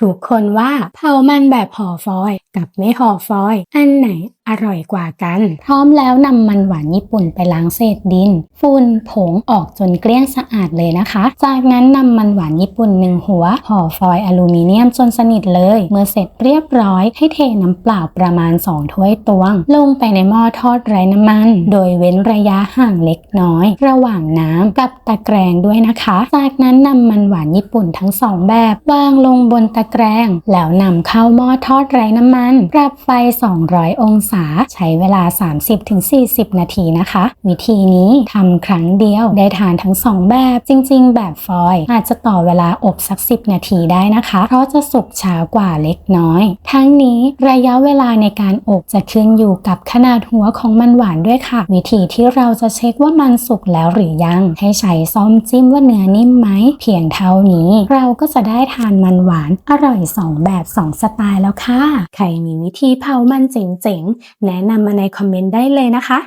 ทุกคนว่าเผามันแบบห่อฟอยล์กับไม่ห่อฟอยล์อันไหน อร่อยกว่ากัน พร้อมแล้วนำมันหวานญี่ปุ่นไปล้างเศษดิน ฝุ่นผงออกจนเกลี้ยงสะอาดเลยนะคะ จากนั้นนำมันหวานญี่ปุ่นหนึ่งหัวห่อฟอยล์อลูมิเนียมจนสนิทเลย เมื่อเสร็จเรียบร้อยให้เทน้ำเปล่าประมาณ 2 ถ้วยตวง ลงไปในหม้อทอดไร้น้ำมัน โดยเว้นระยะห่างเล็กน้อย ระหว่างน้ำกับตะแกรงด้วยนะคะ จากนั้นนำมันหวานญี่ปุ่นทั้งสองแบบวางลงบนตะแกรง แล้วนำเข้าหม้อทอดไร้น้ำมันปรับไฟ 200 องศาใช้เวลา 30-40 นาทีนะคะ วิธีนี้ทำครั้งเดียวได้ทานทั้งสองแบบจริง ๆ แบบฟอยล์อาจจะต่อเวลาอบสัก 10 นาทีได้นะคะ เพราะจะสุกช้ากว่าเล็กน้อย ทั้งนี้ระยะเวลาในการอบจะขึ้นอยู่กับขนาดหัวของมันหวานด้วยค่ะ วิธีที่เราจะเช็คว่ามันสุกแล้วหรือยัง ให้ใช้ซ่อมจิ้มว่าเนื้อนิ่มไหม เพียงเท่านี้ เราก็จะได้ทานมันหวานอร่อยสองแบบสองสไตล์แล้วค่ะ ใครมีวิธีเผามันเจ๋งๆแนะนำมาในคอมเมนต์ได้เลยนะคะ